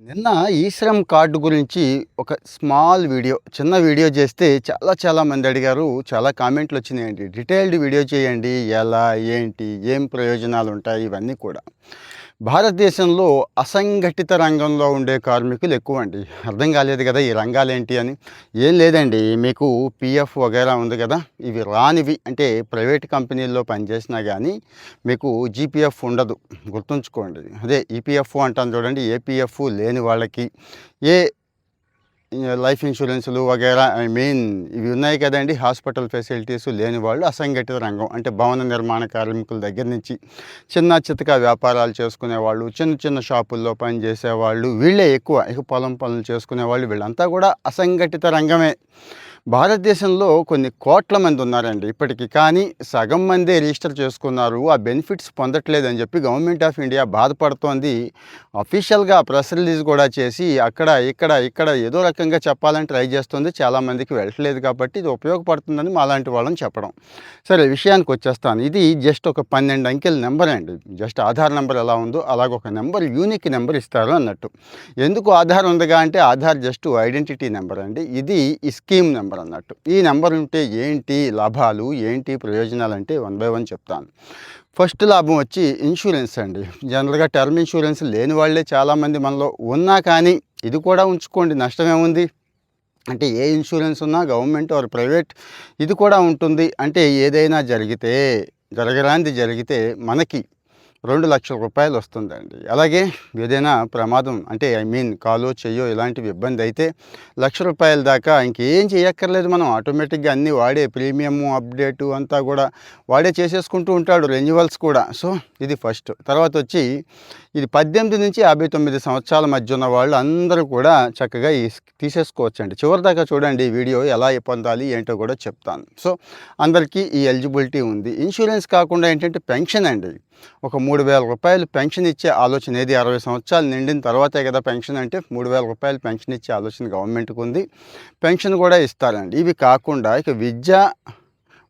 నిన్న ఈ శ్రమ్ కార్డు గురించి ఒక స్మాల్ వీడియో చిన్న వీడియో చేస్తే చాలా చాలా మంది అడిగారు. చాలా కామెంట్లు వచ్చినాయండి. డీటెయిల్డ్ వీడియో చేయండి. ఎలా ఏంటి ఏం ప్రయోజనాలు ఉంటాయి ఇవన్నీ కూడా. భారతదేశంలో అసంఘటిత రంగంలో ఉండే కార్మికులు ఎక్కువ అండి అర్థం కాలేదు కదా ఈ రంగాలు ఏంటి అని. ఏం లేదండి మీకు పిఎఫ్ వగైరా ఉంది కదా. ఇవి రానివి అంటే ప్రైవేట్ కంపెనీల్లో పనిచేసినా కానీ మీకు జీపీఎఫ్ ఉండదు. గుర్తుంచుకోండి. అదే ఈపీఎఫ్ అంటాను చూడండి ఏపీఎఫ్ లేని వాళ్ళకి ఏ లైఫ్ ఇన్సూరెన్సులు వగైరా ఐ మీన్ ఇవి ఉన్నాయి కదండి హాస్పిటల్ ఫెసిలిటీస్ లేని వాళ్ళు అసంఘటిత రంగం. అంటే భవన నిర్మాణ కార్మికుల దగ్గర నుంచి చిన్న చితక వ్యాపారాలు చేసుకునే వాళ్ళు చిన్న చిన్న షాపుల్లో పనిచేసేవాళ్ళు వీళ్ళే ఎక్కువ ఇక పొలం పనులు చేసుకునే వాళ్ళు వీళ్ళంతా కూడా అసంఘటిత రంగమే. భారతదేశంలో కొన్ని కోట్ల మంది ఉన్నారండి ఇప్పటికీ కానీ సగం మందే రిజిస్టర్ చేసుకున్నారు. ఆ బెనిఫిట్స్ పొందట్లేదని చెప్పి గవర్నమెంట్ ఆఫ్ ఇండియా బాధపడుతోంది. అఫీషియల్గా ప్రెస్ రిలీజ్ కూడా చేసి అక్కడ ఇక్కడ ఇక్కడ ఏదో రకంగా చెప్పాలని ట్రై చేస్తుంది. చాలామందికి వెళ్ళట్లేదు కాబట్టి ఇది ఉపయోగపడుతుందని మాలాంటి వాళ్ళని చెప్పడం. సరే విషయానికి వచ్చేస్తాను. ఇది జస్ట్ ఒక పన్నెండు అంకెల నెంబర్ అండి. జస్ట్ ఆధార్ నెంబర్ ఎలా ఉందో అలాగ ఒక నెంబర్ యూనిక్ నెంబర్ ఇస్తారు అన్నట్టు. ఎందుకు ఆధార్ ఉందిగా అంటే ఆధార్ జస్ట్ ఐడెంటిటీ నెంబర్ అండి. ఇది ఈ స్కీమ్ నెంబర్. నెంబర్ అన్నట్టు ఈ నెంబర్ ఉంటే ఏంటి లాభాలు ఏంటి ప్రయోజనాలు అంటే వన్ బై వన్ చెప్తాను. ఫస్ట్ లాభం వచ్చి ఇన్సూరెన్స్ అండి. జనరల్గా టర్మ్ ఇన్సూరెన్స్ లేని వాళ్ళే చాలామంది మనలో ఉన్నా కానీ ఇది కూడా ఉంచుకోండి నష్టమేముంది అంటే ఏ ఇన్సూరెన్స్ ఉన్నా గవర్నమెంట్ ఆర్ ప్రైవేట్ ఇది కూడా ఉంటుంది. అంటే ఏదైనా జరిగితే జరగరాంది జరిగితే మనకి రెండు లక్షల రూపాయలు వస్తుందండి. అలాగే ఏదైనా ప్రమాదం అంటే ఐ మీన్ కాలు చెయ్యో ఇలాంటివి ఇబ్బంది అయితే లక్ష రూపాయల దాకా ఇంకేం చేయక్కర్లేదు మనం. ఆటోమేటిక్గా అన్నీ వాడే ప్రీమియము అప్డేటు అంతా కూడా వాడే చేసేసుకుంటూ ఉంటాడు రెన్యువల్స్ కూడా. సో ఇది ఫస్ట్ తర్వాత వచ్చి ఇది పద్దెనిమిది నుంచి యాభై తొమ్మిది సంవత్సరాల మధ్య ఉన్న వాళ్ళు అందరూ కూడా చక్కగా ఈ తీసేసుకోవచ్చండి. చివరిదాకా చూడండి ఈ వీడియో ఎలా పొందాలి ఏంటో కూడా చెప్తాను. సో అందరికీ ఈ ఎలిజిబిలిటీ ఉంది. ఇన్సూరెన్స్ కాకుండా ఏంటంటే పెన్షన్ అండి. ఒక మూడు వేల రూపాయలు పెన్షన్ ఇచ్చే ఆలోచన ఏది? అరవై సంవత్సరాలు నిండిన తర్వాతే కదా పెన్షన్ అంటే మూడు వేల రూపాయలు పెన్షన్ ఇచ్చే ఆలోచన గవర్నమెంట్కి ఉంది. పెన్షన్ కూడా ఇస్తారండి. ఇవి కాకుండా ఇక విద్య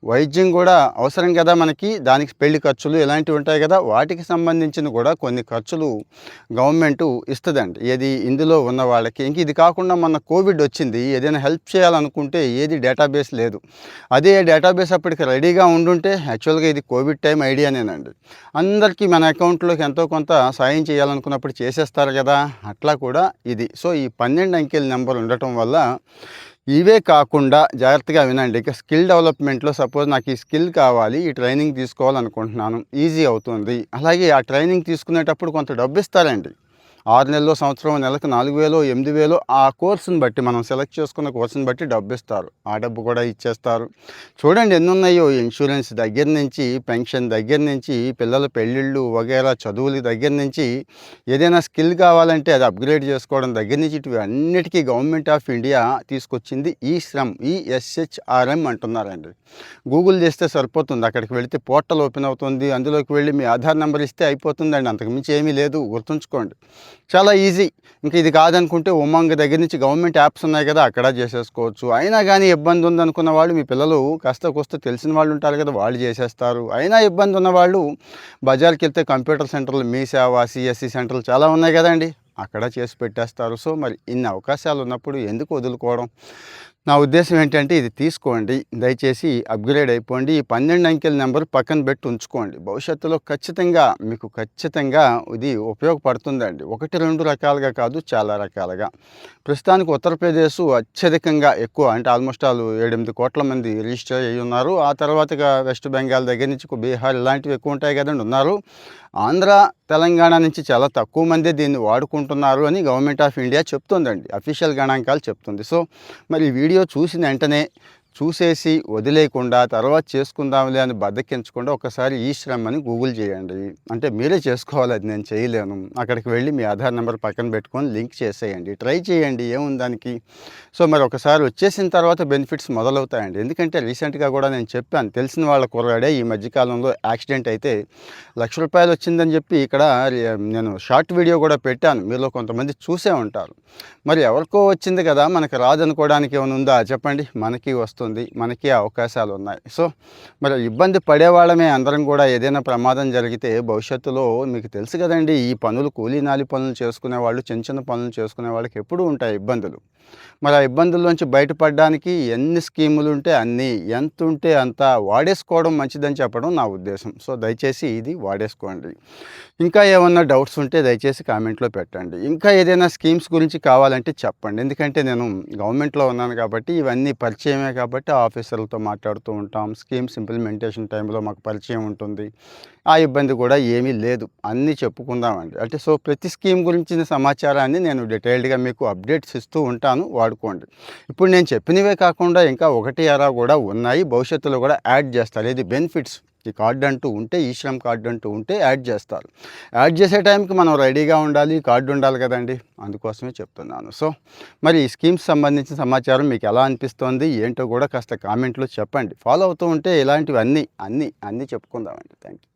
వైద్యం కూడా అవసరం కదా మనకి? దానికి పెళ్ళి ఖర్చులు ఇలాంటివి ఉంటాయి కదా? వాటికి సంబంధించిన కూడా కొన్ని ఖర్చులు గవర్నమెంట్ ఇస్తుందండి. ఏది ఇందులో ఉన్న వాళ్ళకి. ఇంక ఇది కాకుండా మన కోవిడ్ వచ్చింది. ఏదైనా హెల్ప్ చేయాలనుకుంటే ఏది డేటాబేస్ లేదు. అదే డేటాబేస్ అప్పటికి రెడీగా ఉండుంటే యాక్చువల్గా ఇది కోవిడ్ టైం ఐడియానేనండి. అందరికీ మన అకౌంట్లోకి ఎంతో కొంత సాయం చేయాలనుకున్నప్పుడు చేసేస్తారు కదా? అట్లా కూడా ఇది. సో ఈ పన్నెండు అంకెల నెంబర్ ఉండటం వల్ల ఇవే కాకుండా జాగ్రత్తగా వినండి. ఇక స్కిల్ డెవలప్మెంట్లో సపోజ్ నాకు ఈ స్కిల్ కావాలి ఈ ట్రైనింగ్ తీసుకోవాలనుకుంటున్నాను ఈజీ అవుతుంది. అలాగే ఆ ట్రైనింగ్ తీసుకునేటప్పుడు కొంత డబ్బు ఇస్తారండి. ఆరు నెలలో సంవత్సరం నెలకు నాలుగు వేలు ఎనిమిది వేలు ఆ కోర్సుని బట్టి మనం సెలెక్ట్ చేసుకున్న కోర్సుని బట్టి డబ్బు ఇస్తారు ఆ డబ్బు కూడా ఇచ్చేస్తారు. చూడండి ఎన్ని ఉన్నాయో ఇన్సూరెన్స్ దగ్గర నుంచి పెన్షన్ దగ్గర నుంచి పిల్లల పెళ్ళిళ్ళు వగేరా చదువుల దగ్గర నుంచి. ఏదైనా స్కిల్ కావాలంటే అది అప్గ్రేడ్ చేసుకోవడం దగ్గర నుంచి ఇటు అన్నిటికీ గవర్నమెంట్ ఆఫ్ ఇండియా తీసుకొచ్చింది ఈ శ్రమ్ ఈ ఎస్హెచ్ఆర్ఎం అంటున్నారండి. గూగుల్ చేస్తే సరిపోతుంది. అక్కడికి వెళితే పోర్టల్ ఓపెన్ అవుతుంది. అందులోకి వెళ్ళి మీ ఆధార్ నెంబర్ ఇస్తే అయిపోతుందండి. అంతకుమించి ఏమీ లేదు. గుర్తుంచుకోండి. చాలా ఈజీ ఇంకా ఇది కాదనుకుంటే ఉమంగ్ దగ్గర నుంచి గవర్నమెంట్ యాప్స్ ఉన్నాయి కదా అక్కడ చేసేసుకోవచ్చు. అయినా కానీ ఇబ్బంది ఉందనుకున్న వాళ్ళు మీ పిల్లలు కాస్త కొస్త తెలిసిన వాళ్ళు ఉంటారు కదా వాళ్ళు చేసేస్తారు. అయినా ఇబ్బంది ఉన్న వాళ్ళు బజార్కి వెళ్తే కంప్యూటర్ సెంటర్లు మీ సేవ సిఎస్సి సెంటర్లు చాలా ఉన్నాయి కదండి. అక్కడ చేసి పెట్టేస్తారు. సో మరి ఇన్ని అవకాశాలు ఉన్నప్పుడు ఎందుకు వదులుకోవడం? నా ఉద్దేశం ఏంటంటే ఇది తీసుకోండి దయచేసి అప్గ్రేడ్ అయిపోండి ఈ పన్నెండు అంకెల నెంబర్ పక్కన పెట్టి ఉంచుకోండి. భవిష్యత్తులో ఖచ్చితంగా మీకు ఖచ్చితంగా ఇది ఉపయోగపడుతుందండి. ఒకటి రెండు రకాలుగా కాదు చాలా రకాలుగా. ప్రస్తుతానికి ఉత్తరప్రదేశ్ అత్యధికంగా ఎక్కువ అంటే ఆల్మోస్ట్ ఆల్ ఏడెనిమిది కోట్ల మంది రిజిస్టర్ అయ్యి ఉన్నారు. ఆ తర్వాతగా వెస్ట్ బెంగాల్ దగ్గర నుంచి బీహార్ ఇలాంటివి ఎక్కువ ఉంటాయి కదండి ఉన్నారు. ఆంధ్ర తెలంగాణ నుంచి చాలా తక్కువ మంది దీన్ని వాడుకుంటున్నారు అని గవర్నమెంట్ ఆఫ్ ఇండియా చెప్తుందండి. అఫీషియల్ గణాంకాలు చెప్తుంది. సో మరి వీడియో చూసిన వెంటనే చూసేసి వదిలేయకుండా తర్వాత చేసుకుందాంలే అని బద్దకించకుండా ఒకసారి ఈ శ్రమ్ అని గూగుల్ చేయండి. అంటే మీరే చేసుకోవాలి అది నేను చేయలేను. అక్కడికి వెళ్ళి మీ ఆధార్ నెంబర్ పక్కన పెట్టుకొని లింక్ చేసేయండి. ట్రై చేయండి ఏముంది దానికి? సో మరి ఒకసారి వచ్చేసిన తర్వాత బెనిఫిట్స్ మొదలవుతాయండి. ఎందుకంటే రీసెంట్గా కూడా నేను చెప్పాను తెలిసిన వాళ్ళ కుర్రాడే ఈ మధ్యకాలంలో యాక్సిడెంట్ అయితే లక్ష రూపాయలు వచ్చిందని చెప్పి ఇక్కడ నేను షార్ట్ వీడియో కూడా పెట్టాను. మీలో కొంతమంది చూసే ఉంటారు. మరి ఎవరికో వచ్చింది కదా మనకి రాదనుకోవడానికి ఏమైనా ఉందా? చెప్పండి. మనకి వస్తుంది వస్తుంది మనకి అవకాశాలు ఉన్నాయి సో మరి ఇబ్బంది పడేవాళ్ళమే అందరం కూడా ఏదైనా ప్రమాదం జరిగితే భవిష్యత్తులో మీకు తెలుసు కదండి ఈ పనులు కూలీనాలి పనులు చేసుకునే వాళ్ళు చిన్న చిన్న పనులు చేసుకునే వాళ్ళకి ఎప్పుడూ ఉంటాయి ఇబ్బందులు. మరి ఆ ఇబ్బందుల్లోంచి బయటపడడానికి ఎన్ని స్కీములు ఉంటే అన్నీ ఎంత ఉంటే అంత వాడేసుకోవడం మంచిదని చెప్పడం నా ఉద్దేశం. సో దయచేసి ఇది వాడేసుకోండి. ఇంకా ఏమన్నా డౌట్స్ ఉంటే దయచేసి కామెంట్లో పెట్టండి. ఇంకా ఏదైనా స్కీమ్స్ గురించి కావాలంటే చెప్పండి. ఎందుకంటే నేను గవర్నమెంట్లో ఉన్నాను కాబట్టి ఇవన్నీ పరిచయమే కాబట్టి కాబట్టి ఆఫీసర్లతో మాట్లాడుతూ ఉంటాం. స్కీమ్స్ ఇంప్లిమెంటేషన్ టైంలో మాకు పరిచయం ఉంటుంది. ఆ ఇబ్బంది కూడా ఏమీ లేదు. అన్నీ చెప్పుకుందామండి. అంటే సో ప్రతి స్కీమ్ గురించిన సమాచారాన్ని నేను డీటెయిల్డ్గా మీకు అప్డేట్స్ ఇస్తూ ఉంటాను. వాడుకోండి. ఇప్పుడు నేను చెప్పినవే కాకుండా ఇంకా ఒకటి అరా కూడా ఉన్నాయి. భవిష్యత్తులో కూడా యాడ్ చేస్తారు ఇది బెనిఫిట్స్ ఈ కార్డు అంటూ ఉంటే ఈ శ్రమ్ కార్డు అంటూ ఉంటే యాడ్ చేస్తారు. యాడ్ చేసే టైంకి మనం రెడీగా ఉండాలి కార్డు ఉండాలి కదండి. అందుకోసమే చెప్తున్నాను. సో మరి ఈ స్కీమ్స్ సంబంధించిన సమాచారం మీకు ఎలా అనిపిస్తోంది ఏంటో కూడా కాస్త కామెంట్లో చెప్పండి. ఫాలో అవుతూ ఉంటే ఇలాంటివి అన్నీ అన్నీ అన్నీ చెప్పుకుందామండి. Thank you